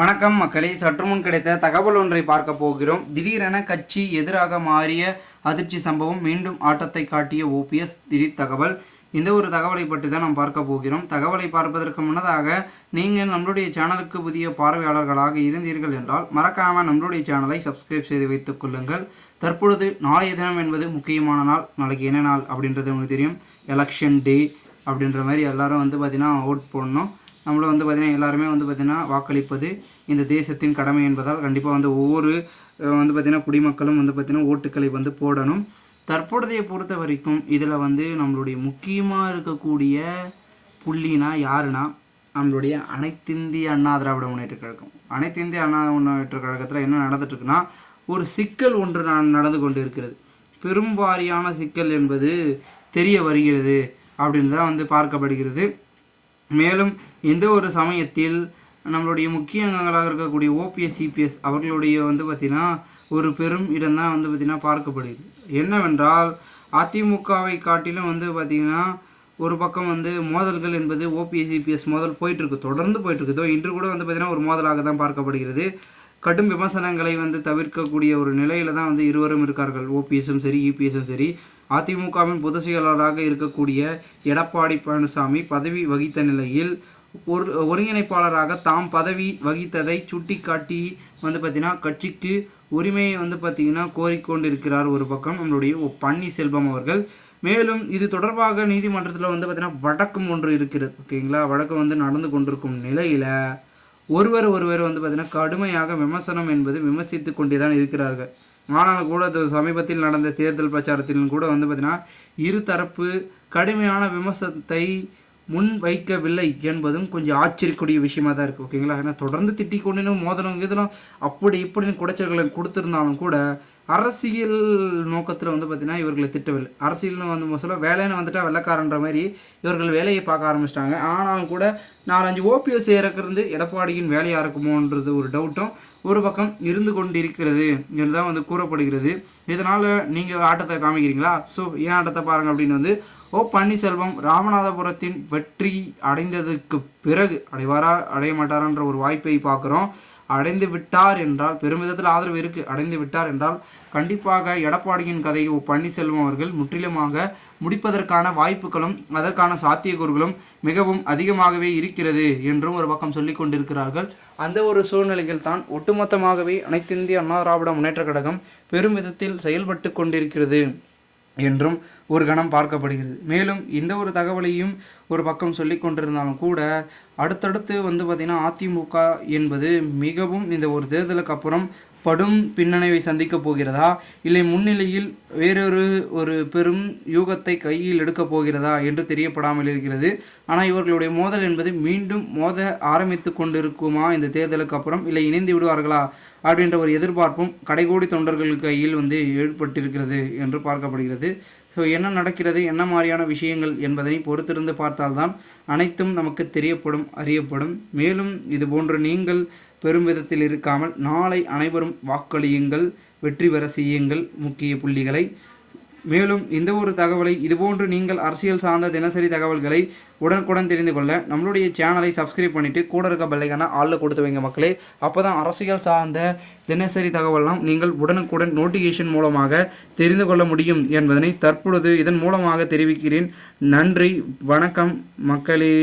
வணக்கம் மக்களே. சற்று முன் கிடைத்த தகவல் ஒன்றை பார்க்க போகிறோம். திடீரென கட்சி எதிராக மாறிய அதிர்ச்சி சம்பவம் மீண்டும் ஆட்டத்தை காட்டிய ஓபிஎஸ் திடீர் தகவல். இந்த ஒரு தகவலை பற்றி தான் நாம் பார்க்க போகிறோம். தகவலை பார்ப்பதற்கு முன்னதாக நீங்கள் நம்மளுடைய சேனலுக்கு புதிய பார்வையாளர்களாக இருந்தீர்கள் என்றால் மறக்காமல் நம்மளுடைய சேனலை சப்ஸ்கிரைப் செய்து வைத்துக் கொள்ளுங்கள். தற்பொழுது நாளைய தினம் என்பது முக்கியமான நாள் நாளைக்கு என்ன நாள் அப்படின்றது உங்களுக்கு தெரியும். எலெக்ஷன் டே அப்படின்ற மாதிரி எல்லாரும் வந்து பார்த்திங்கன்னா ஓட் போடணும். நம்மளும் வந்து பார்த்திங்கன்னா எல்லாருமே வந்து பார்த்திங்கன்னா வாக்களிப்பது இந்த தேசத்தின் கடமை என்பதால் கண்டிப்பாக வந்து ஒவ்வொரு வந்து பார்த்திங்கன்னா குடிமக்களும் வந்து பார்த்திங்கன்னா ஓட்டுக்களை வந்து போடணும். தற்பொழுதைய பொறுத்த வரைக்கும் இதில் வந்து நம்மளுடைய முக்கியமாக இருக்கக்கூடிய புள்ளினா யாருன்னா நம்மளுடைய அனைத்திந்திய அண்ணா திராவிட முன்னேற்ற கழகம். அனைத்திந்திய அண்ணா முன்னேற்ற கழகத்தில் என்ன நடந்துட்டுருக்குன்னா ஒரு சிக்கல் ஒன்று நான் நடந்து கொண்டு இருக்கிறது பெரும் வாரியான சிக்கல் என்பது தெரிய வருகிறது அப்படின்னு தான் வந்து பார்க்கப்படுகிறது. மேலும் எந்த ஒரு சமயத்தில் நம்மளுடைய முக்கிய அங்கங்களாக இருக்கக்கூடிய ஓபிஎஸ் சிபிஎஸ் அவர்களுடைய வந்து பார்த்திங்கன்னா ஒரு பெரும் இடம்தான் வந்து பார்த்திங்கன்னா பார்க்கப்படுது. என்னவென்றால் அதிமுகவை காட்டிலும் வந்து பார்த்திங்கன்னா ஒரு பக்கம் வந்து மோதல்கள் என்பது ஓபிஎஸ் சிபிஎஸ் மோதல் போயிட்டுருக்கு தொடர்ந்து போயிட்டுருக்குதோ இன்று கூட வந்து பார்த்திங்கன்னா ஒரு மோதலாக தான் பார்க்கப்படுகிறது. கடும் விமர்சனங்களை வந்து தவிர்க்கக்கூடிய ஒரு நிலையில் தான் வந்து இருவரும் இருக்கார்கள். ஓபிஎஸும் சரி இபிஎஸும் சரி. அதிமுகவின் பொதுச் செயலாளராக இருக்கக்கூடிய எடப்பாடி பழனிசாமி பதவி வகித்த நிலையில் ஒரு ஒருங்கிணைப்பாளராக தாம் பதவி வகித்ததை சுட்டிக்காட்டி வந்து பார்த்தீங்கன்னா கட்சிக்கு உரிமையை வந்து பார்த்தீங்கன்னா கோரிக்கொண்டிருக்கிறார் ஒரு பக்கம் நம்மளுடைய பன்னீர்செல்வம் அவர்கள். மேலும் இது தொடர்பாக நீதிமன்றத்தில் வந்து பார்த்திங்கன்னா வழக்கம் ஒன்று இருக்கிறது. ஓகேங்களா? வழக்கம் வந்து நடந்து கொண்டிருக்கும் நிலையில் ஒருவர் ஒருவர் வந்து பார்த்திங்கன்னா கடுமையாக விமர்சனம் என்பது விமர்சித்து கொண்டே தான் இருக்கிறார்கள். ஆனால் கூட சமீபத்தில் நடந்த தேர்தல் பிரச்சாரத்திலும் கூட வந்து பார்த்தீங்கன்னா இருதரப்பு கடுமையான விமர்சனத்தை முன் வைக்கவில்லை என்பதும் கொஞ்சம் ஆச்சரியக்கூடிய விஷயமா தான் இருக்குது ஓகேங்களா? ஏன்னா தொடர்ந்து திட்டிக் கொண்டு மோதலும் இதெல்லாம் அப்படி இப்படின்னு குடைச்சல்களை கொடுத்துருந்தாலும் கூட அரசியல் நோக்கத்தில் வந்து பார்த்திங்கன்னா இவர்களை திட்டவில்லை. அரசியல்னு வந்து சொல்ல வேலைன்னு வந்துட்டால் வெள்ளக்காரன்ற மாதிரி இவர்கள் வேலையை பார்க்க ஆரம்பிச்சிட்டாங்க. ஆனாலும் கூட நாலஞ்சு ஓபிஎஸ் இறக்குறது எடப்பாடியின் வேலையாக இருக்குமோன்றது ஒரு டவுட்டும் ஒரு பக்கம் இருந்து கொண்டிருக்கிறது என்று தான் வந்து கூறப்படுகிறது. இதனால் நீங்கள் ஆட்டத்தை காமிக்கிறீங்களா? ஸோ ஏன் ஆட்டத்தை பாருங்கள் அப்படின்னு வந்து ஓ பன்னீர்செல்வம் ராமநாதபுரத்தின் வெற்றி அடைந்ததுக்கு பிறகு அடைவாரா அடைய மாட்டாரான்ற ஒரு வாய்ப்பை பார்க்குறோம். அடைந்து விட்டார் என்றால் பெருமிதத்தில் ஆதரவு இருக்குது அடைந்து விட்டார் என்றால் கண்டிப்பாக எடப்பாடியின் கதையை ஓ பன்னீர்செல்வம் அவர்கள் முற்றிலுமாக முடிப்பதற்கான வாய்ப்புகளும் அதற்கான சாத்தியக்கூறுகளும் மிகவும் அதிகமாகவே இருக்கிறது என்றும் ஒரு பக்கம் சொல்லிக் கொண்டிருக்கிறார்கள். அந்த ஒரு சூழ்நிலையில் தான் ஒட்டுமொத்தமாகவே அனைத்திந்திய அண்ணா திராவிட முன்னேற்ற கழகம் பெரும் விதத்தில் செயல்பட்டு கொண்டிருக்கிறது. என்றும் ஒரு கணம் பார்க்கப்படுகிறது. மேலும் இந்த ஒரு தகவலையும் ஒரு பக்கம் சொல்லி கொண்டிருந்தாலும் கூட அடுத்தடுத்து வந்து பார்த்திங்கன்னா அதிமுக என்பது மிகவும் இந்த ஒரு தேர்தலுக்கு அப்புறம் படும் பின்னடைவை சந்திக்கப் போகிறதா? இல்லை முன்னிலையில் வேறொரு ஒரு பெரும் யூகத்தை கையில் எடுக்கப் போகிறதா என்று தெரியப்படாமல் இருக்கிறது. ஆனால் இவர்களுடைய மோதல் என்பது மீண்டும் மோத ஆரம்பித்து கொண்டிருக்குமா இந்த தேர்தலுக்கு அப்புறம்? இல்லை இணைந்து விடுவார்களா அப்படின்ற ஒரு எதிர்பார்ப்பும் கடைகோடி தொண்டர்கள் கையில் வந்து ஏற்பட்டிருக்கிறது என்று பார்க்கப்படுகிறது. ஸோ என்ன நடக்கிறது? என்ன மாதிரியான விஷயங்கள் என்பதனை பொறுத்திருந்து பார்த்தால்தான் அனைத்தும் நமக்கு தெரியப்படும் அறியப்படும். மேலும் இது போன்று நீங்கள் பெரும் விதத்தில் இருக்காமல் நாளை அனைவரும் வாக்களியுங்கள் வெற்றி பெற செய்யுங்கள். முக்கிய புள்ளிகளை மேலும் இந்த ஒரு தகவலை இதுபோன்று நீங்கள் அரசியல் சார்ந்த தினசரி தகவல்களை உடனுக்குடன் தெரிந்து கொள்ள நம்மளுடைய சேனலை சப்ஸ்கிரைப் பண்ணிவிட்டு கூட இருக்க பெல்லைக்கான ஆளில் கொடுத்து வைங்க மக்களே. அப்போ தான் அரசியல் சார்ந்த தினசரி தகவல்லாம் நீங்கள் உடனுக்குடன் நோட்டிஃபிகேஷன் மூலமாக தெரிந்து கொள்ள முடியும் என்பதனை தற்பொழுது இதன் மூலமாக தெரிவிக்கிறேன். நன்றி வணக்கம் மக்களே.